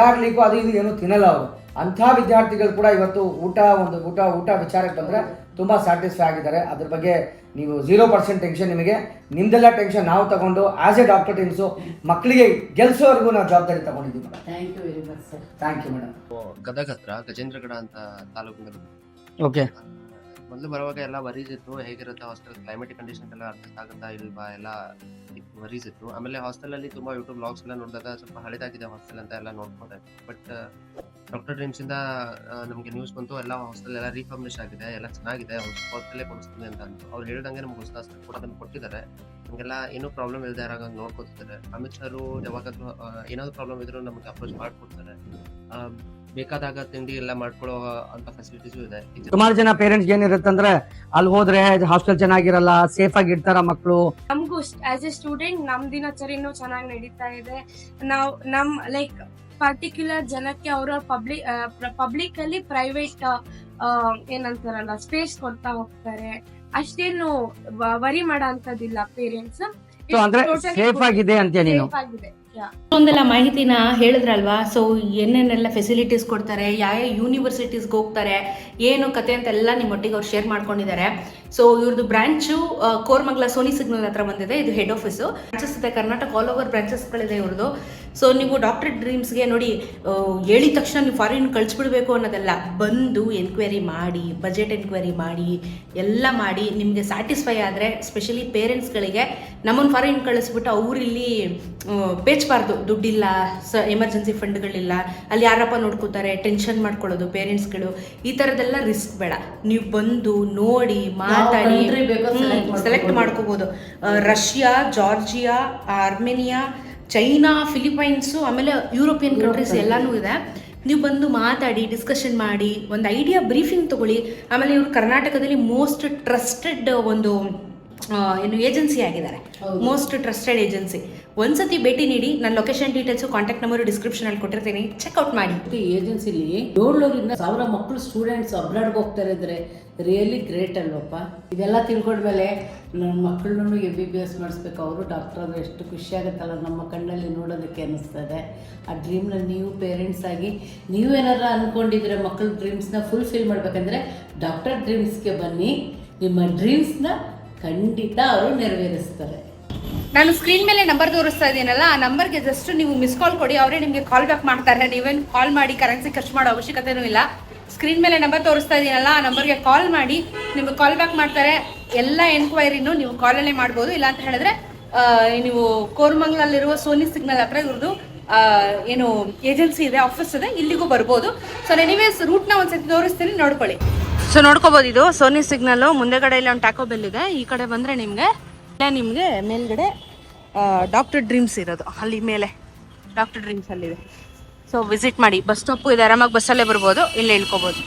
ಗಾರ್ಲಿಕ್ಕು ಅದು ಇದು ಏನು ತಿನ್ನಲ್ಲ ಅವರು. ಅಂಥ ವಿದ್ಯಾರ್ಥಿಗಳು ಕೂಡ ಇವತ್ತು ಊಟ ಒಂದು ಊಟ ಊಟ ವಿಚಾರಕ್ಕೆ ಬಂದರೆ ತುಂಬ ಸ್ಯಾಟಿಸ್ಫೈ ಆಗಿದ್ದಾರೆ. ಅದ್ರ ಬಗ್ಗೆ ನೀವು ಝೀರೋ ಪರ್ಸೆಂಟ್ ಟೆನ್ಷನ್ ನಿಮಗೆ. ನಿಮ್ದೆಲ್ಲ ಟೆನ್ಷನ್ ನಾವು ತಗೊಂಡು ಆಸ್ ಎ ಡಾಕ್ಟರ್ ಟೀಮ್ಸು ಮಕ್ಕಳಿಗೆ ಗೆಲ್ಸೋವರೆಗೂ ನಾವು ಜವಾಬ್ದಾರಿ ತಗೊಂಡಿದ್ದೀವಿ thank you very much sir thank you madam Gadag ಹತ್ರ ಗಜೇಂದ್ರಗಡ ಅಂತ ತಾಲೂಕಿನಲ್ಲಿ ಓಕೆ ಮೊದಲು ಬರುವಾಗ ಎಲ್ಲ ವರೀಸ್ ಇತ್ತು. ಹೇಗಿರುತ್ತೆ ಹಾಸ್ಟೆಲ್ ಕ್ಲೈಮೇಟಿಕ್ ಕಂಡೀಷನ್ ಎಲ್ಲ ಅರ್ಥ ಆಗುತ್ತಾ ಇಲ್ವಾ ಎಲ್ಲ ವರೀಸ್ ಇತ್ತು. ಆಮೇಲೆ ಹಾಸ್ಟೆಲ್ ಅಲ್ಲಿ ತುಂಬಾ ಯೂಟ್ಯೂಬ್ ಬ್ಲಾಗ್ಸ್ ಎಲ್ಲ ನೋಡಿದಾಗ ಸ್ವಲ್ಪ ಹಳೆದಾಗಿದೆ ಹಾಸ್ಟೆಲ್ ಅಂತ ಎಲ್ಲ ನೋಡ್ಕೊಂಡೆ. ಬಟ್ ಡಾಕ್ಟರ್ ಡ್ರೀಮ್ಸ್ ಇಂದ ನಮಗೆ ನ್ಯೂಸ್ ಬಂತು, ಎಲ್ಲ ಹಾಸ್ಟೆಲ್ ಎಲ್ಲ ರೀಫರ್ಮಿಶ್ ಆಗಿದೆ, ಎಲ್ಲ ಚೆನ್ನಾಗಿದೆ ಹಾಸ್ಟೆಲ್ಲೇ ಕೊಡಿಸ್ತೀನಿ ಅಂತ ಅಂದರು. ಅವ್ರು ಹೇಳ್ದಂಗೆ ನಮ್ಗೆ ಹೊಸ ಕೂಡ ಅದನ್ನು ಕೊಟ್ಟಿದ್ದಾರೆ. ನಮಗೆಲ್ಲ ಏನೂ ಪ್ರಾಬ್ಲಮ್ ಇಲ್ಲದೆ ಇರೋ ನೋಡ್ಕೊತಿದ್ದಾರೆ ಅಮಿತ್ ಸರ್ ಯಾವಾಗಾದ್ರೂ ಏನಾದ್ರು ಪ್ರಾಬ್ಲಮ್ ಇದ್ರೂ ನಮಗೆ ಅಪ್ರೋಚ್ ಮಾಡ್ಕೊಡ್ತಾರೆ. ಬೇಕಾದಾಗ ತಿಂಡಿ ಎಲ್ಲ ಮಾಡ್ಕೊಳ್ಳೋ ಅಂತ ಫೆಸಿಲಿಟೀಸು ಇದೆ. ಸುಮಾರು ಜನ ಪೇರೆಂಟ್ಸ್ ಏನಿರುತ್ತೆ ಅಂದ್ರೆ ಅಲ್ಲಿ ಹೋದ್ರೆ ಹಾಸ್ಟೆಲ್ ಚೆನ್ನಾಗಿರಲ್ಲ ಸೇಫ್ ಆಗಿ ಇರ್ತಾರ ಮಕ್ಕಳು ನಮಗೂ ಆಸ್ ಎ ಸ್ಟೂಡೆಂಟ್ ನಮ್ ದಿನಚರಿನೂ ಚೆನ್ನಾಗಿ ನಡೀತಾ ಇದೆ. ನಾವು ನಮ್ ಲೈಕ್ ಪರ್ಟಿಕ್ಯುಲರ್ ಜನಕ್ಕೆ ಅವರ ಪಬ್ಲಿಕ್ ಪಬ್ಲಿಕ್ ಅಲ್ಲಿ ಪ್ರೈವೇಟ್ ಏನಂತಾರಲ್ಲ ಸ್ಪೇಸ್ ಕೊಡ್ತಾ ಹೋಗ್ತಾರೆ. ಅಷ್ಟೇನು ವರಿ ಮಾಡೋ ಅಂತದಿಲ್ಲ ಪೇರೆಂಟ್ಸ್ ಅಂದ್ರೆ ಸೇಫ್ ಆಗಿದೆ ಅಂತೀಯ ನೀನು? ಆಗಿದೆ. ಒಂದೆಲ್ಲ ಮಾಹಿತಿನ ಹೇಳಿದ್ರಲ್ವಾ? ಸೊ ಏನೇನೆಲ್ಲ ಫೆಸಿಲಿಟೀಸ್ ಕೊಡ್ತಾರೆ ಯಾವ ಯೂನಿವರ್ಸಿಟೀಸ್ಗೆ ಹೋಗ್ತಾರೆ ಏನು ಕತೆ ಅಂತೆಲ್ಲ ನಿಮ್ಮೊಟ್ಟಿಗೆ ಅವ್ರು ಶೇರ್ ಮಾಡ್ಕೊಂಡಿದ್ದಾರೆ. ಸೊ ಇವ್ರದ್ದು ಬ್ರಾಂಚು ಕೋರ್ಮಂಗ್ಲ ಸೋನಿ ಸಿಗ್ನಲ್ ಹತ್ರ ಬಂದಿದೆ ಇದು ಹೆಡ್ ಆಫೀಸು ಬ್ರಾಂಚಸ್ ಇದೆ ಕರ್ನಾಟಕ ಆಲ್ ಓವರ್ ಬ್ರಾಂಚಸ್ಗಳಿದೆ ಇವ್ರದ್ದು ಸೊ ನೀವು ಡಾಕ್ಟರ್ ಡ್ರೀಮ್ಸ್ಗೆ ನೋಡಿ ಹೇಳಿದ ತಕ್ಷಣ ನೀವು ಫಾರಿನ್ ಕಳಿಸ್ಬಿಡ್ಬೇಕು ಅನ್ನೋದಲ್ಲ. ಬಂದು ಎನ್ಕ್ವೈರಿ ಮಾಡಿ ಬಜೆಟ್ ಎನ್ಕ್ವೈರಿ ಮಾಡಿ ಎಲ್ಲ ಮಾಡಿ ನಿಮಗೆ ಸ್ಯಾಟಿಸ್ಫೈ ಆದರೆ ಸ್ಪೆಷಲಿ ಪೇರೆಂಟ್ಸ್ಗಳಿಗೆ ನಮ್ಮನ್ನು ಫಾರಿನ್ ಕಳಿಸ್ಬಿಟ್ಟು ಅವರಿಲ್ಲಿ ಪೇಚ್ಬಾರ್ದು ದುಡ್ಡಿಲ್ಲ ಸ ಎಮರ್ಜೆನ್ಸಿ ಫಂಡ್ಗಳಿಲ್ಲ ಅಲ್ಲಿ ಯಾರಪ್ಪ ನೋಡ್ಕೋತಾರೆ ಟೆನ್ಷನ್ ಮಾಡ್ಕೊಳ್ಳೋದು ಪೇರೆಂಟ್ಸ್ಗಳು ಈ ಥರದ್ದೆಲ್ಲ ರಿಸ್ಕ್ ಬೇಡ. ನೀವು ಬಂದು ನೋಡಿ ಮಾತಾಡಿ ಸೆಲೆಕ್ಟ್. ಮಾಡ್ಕೋಬೋದು. Russia Georgia Armenia China Philippines ಆಮೇಲೆ ಯುರೋಪಿಯನ್ ಕಂಟ್ರೀಸ್ ಎಲ್ಲಾನು ಇದೆ. ನೀವು ಬಂದು ಮಾತಾಡಿ ಡಿಸ್ಕಷನ್ ಮಾಡಿ ಒಂದು ಐಡಿಯಾ ಬ್ರೀಫಿಂಗ್ ತಗೊಳ್ಳಿ. ಆಮೇಲೆ ಇವರು ಕರ್ನಾಟಕದಲ್ಲಿ ಮೋಸ್ಟ್ ಟ್ರಸ್ಟೆಡ್ ಒಂದು ಏನು ಏಜೆನ್ಸಿ ಆಗಿದ್ದಾರೆ. ಮೋಸ್ಟ್ ಟ್ರಸ್ಟೆಡ್ ಏಜೆನ್ಸಿ ಒಂದ್ಸತಿ ಭೇಟಿ ನೀಡಿ ನನ್ನ location details contact number description ಅಲ್ಲಿ ಕೊಟ್ಟಿರ್ತೀನಿ. ಚೆಕ್ಔಟ್ ಮಾಡಿ. ಈ ಏಜೆನ್ಸಿಲಿ ಏಳ್ನೂರಿಂದ ಸಾವಿರ ಮಕ್ಕಳು ಸ್ಟೂಡೆಂಟ್ಸ್ ಅಬ್ರಾಡ್ಗೆ ಹೋಗ್ತಾರೆ ಅಂದ್ರೆ ರಿಯಲಿ ಗ್ರೇಟ್ ಅಲ್ವಪ್ಪ ಇದೆಲ್ಲ ತಿಳ್ಕೊಂಡ್ಮೇಲೆ ನನ್ನ ಮಕ್ಕಳನ್ನು ಎಂ ಬಿ ಬಿ ಎಸ್ ಮಾಡಿಸ್ಬೇಕು. ಅವರು ಡಾಕ್ಟರ್ ಅಂದರೆ ಎಷ್ಟು ಖುಷಿ ಆಗುತ್ತಲ್ಲ ನಮ್ಮ ಕಣ್ಣಲ್ಲಿ ನೋಡೋದಕ್ಕೆ ಅನ್ನಿಸ್ತದೆ. ಆ ಡ್ರೀಮ್ನ ನೀವು ಪೇರೆಂಟ್ಸ್ ಆಗಿ ನೀವೇನಾರ ಅಂದ್ಕೊಂಡಿದ್ರೆ ಮಕ್ಕಳ ಡ್ರೀಮ್ಸ್ನ ಫುಲ್ಫಿಲ್ ಮಾಡಬೇಕಂದ್ರೆ ಡಾಕ್ಟರ್ ಡ್ರೀಮ್ಸ್ಗೆ ಬನ್ನಿ. ನಿಮ್ಮ ಡ್ರೀಮ್ಸ್ನ ಖಂಡಿತ ಅವರು ನೆರವೇರಿಸ್ತಾರೆ. ನಾನು ಸ್ಕ್ರೀನ್ ಮೇಲೆ ನಂಬರ್ ತೋರಿಸ್ತಾ ಇದ್ದೀನಲ್ಲ, ಆ ನಂಬರ್ಗೆ ಜಸ್ಟ್ ನೀವು ಮಿಸ್ ಕಾಲ್ ಕೊಡಿ, ಅವರೇ ನಿಮಗೆ ಕಾಲ್ ಬ್ಯಾಕ್ ಮಾಡ್ತಾರೆ. ನೀವೇನು ಕಾಲ್ ಮಾಡಿ ಕರೆನ್ಸಿ ಖರ್ಚು ಮಾಡೋ ಅವಶ್ಯಕತೆನೂ ಇಲ್ಲ. ಸ್ಕ್ರೀನ್ ಮೇಲೆ ನಂಬರ್ ತೋರಿಸ್ತಾ ಇದ್ದೀನಲ್ಲ, ಆ ನಂಬರ್ಗೆ ಕಾಲ್ ಮಾಡಿ, ನಿಮಗೆ ಕಾಲ್ ಬ್ಯಾಕ್ ಮಾಡ್ತಾರೆ. ಎಲ್ಲ ಎನ್ಕ್ವೈರಿನೂ ನೀವು ಕಾಲಲ್ಲೇ ಮಾಡ್ಬೋದು. ಇಲ್ಲ ಅಂತ ಹೇಳಿದ್ರೆ ನೀವು ಕೋರ್ಮಂಗ್ಲಲ್ಲಿರುವ ಸೋನಿ ಸಿಗ್ನಲ್ ಹತ್ರ ಇವ್ರದ್ದು ಏನು ಏಜೆನ್ಸಿ ಇದೆ ಆಫೀಸ್ ಇದೆ, ಇಲ್ಲಿಗೂ ಬರ್ಬೋದು. ಸೊ ಎನಿವೇಸ್ ರೂಟ್ನ ಒಂದ್ಸತಿ ತೋರಿಸ್ತೀನಿ, ನೋಡ್ಕೊಳ್ಳಿ. ಸೊ ನೋಡ್ಕೋಬಹುದು ಇದು. ಸೋನಿ ಸಿಗ್ನಲ್ ಮುಂದೆ ಕಡೆ ಇಲ್ಲಿ ಒಂದು ಟ್ಯಾಕೋ ಬೆಲ್ ಇದೆ. ಈ ಕಡೆ ಬಂದರೆ ನಿಮಗೆ, ಇಲ್ಲ ನಿಮಗೆ ಮೇಲ್ಗಡೆ ಡಾಕ್ಟರ್ ಡ್ರೀಮ್ಸ್ ಇರೋದು. ಅಲ್ಲಿ ಮೇಲೆ ಡಾಕ್ಟರ್ ಡ್ರೀಮ್ಸ್ ಅಲ್ಲಿದೆ. ಸೊ ವಿಸಿಟ್ ಮಾಡಿ. ಬಸ್ ಸ್ಟಾಪು ಇದೆ ಆರಾಮಾಗಿ ಬಸ್ಸಲ್ಲೇ ಬರ್ಬೋದು. ಇಲ್ಲೇ ಇಳ್ಕೊಬೋದು.